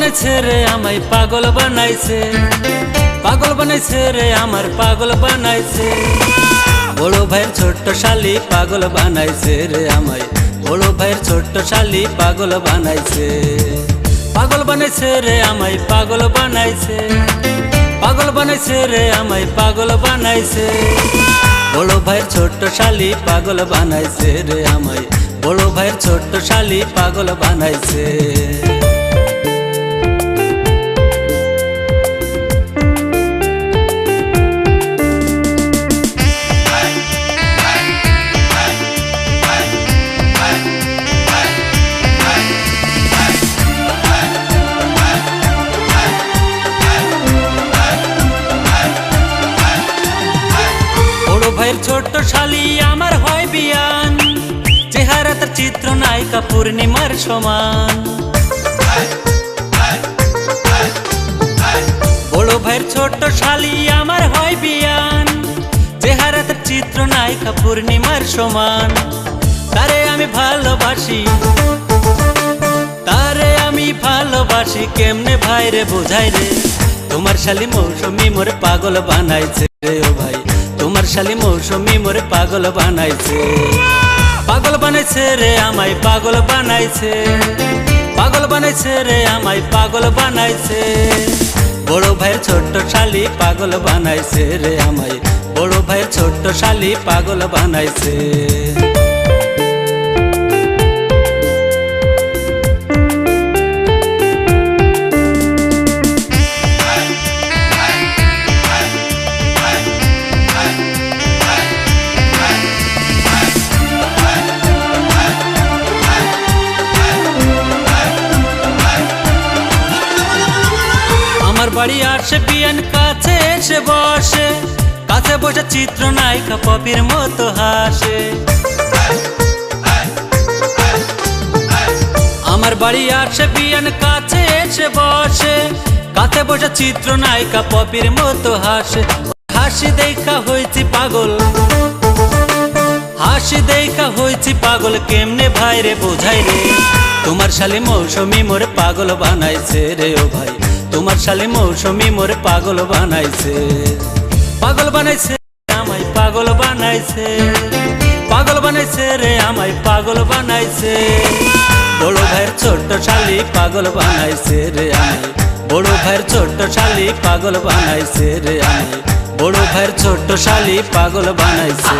বানাইছে রে, আমায় পাগল বানাইছে। পাগল বানাইছে রে, আমার পাগল বানাইছে। বড় ভাইয়ের ছোট্ট শালি পাগল বানাইছে রে, আমায়। বড় ভাইয়ের ছোট্ট শালি পাগল বানাইছে। পাগল বানাইছে রে, আমায় পাগল বানাইছে। পাগল বানাইছে রে, আমায় পাগল বানাইছে। বড় ভাইয়ের ছোট্ট শালি পাগল বানাইছে রে, আমায়। বড় ভাইয়ের ছোট্ট শালি পাগল বানাইছে। বড় ছোট্ট শালি আমার হয় বিয়ান। চেহারা তার চিত্র নায়িকা পূর্ণিমার সমান। বড় ভাইয়ের ছোট্ট শালি আমার হয় বিয়ান। চেহারা তার চিত্র নায়িকা পূর্ণিমার সমান। তারে আমি ভালোবাসি। তারে আমি ভালোবাসি। কেমনে ভাই রে বোঝাই রে তোমার শালি মৌসুমি মোরে পাগল বানাইছে রে ও ভাই। তোমার শালি মৌসুমি মোরে পাগল বানাইছে। পাগল বানাইছে রে, আমায় পাগল বানাইছে। পাগল বানাইছে রে, আমায় পাগল বানাইছে। বড় ভাইয়ের ছোট্ট শালি পাগল বানাইছে রে, আমায় বড় ভাইয়ের ছোট্ট শালি পাগল বানাইছে। আমার বাড়ি আসে বিয়ান কাছে এসে বসে। কাছে বসে চিত্র নায়িকা পপির মতো হাসে। আমার বাড়ি আসে বিয়ান কাছে এসে বসে। কাছে বসে চিত্র নায়িকা পপির মতো হাসে। হাসি দেখা হয়েছি পাগল। হাসি দেখা হয়েছি পাগল, কেমনে ভাই রে বোঝাই রে? তোমার শালি মৌসুমি মোরে পাগল বানাইছে রে ও ভাই। তোমার শালি মৌসুমি মোরে পাগল বানাইছে। পাগল বানাইছে আমায় পাগল বানাইছে। পাগল বানাইছে রে, আমায় পাগল বানাইছে। বড় ভাইয়ের ছোট্ট শালি পাগল বানাইছে রে, আমায়। বড় ভাইয়ের ছোট্ট শালি পাগল বানাইছে রে, আমায়। বড় ভাইয়ের ছোট্ট শালি পাগল বানাইছে।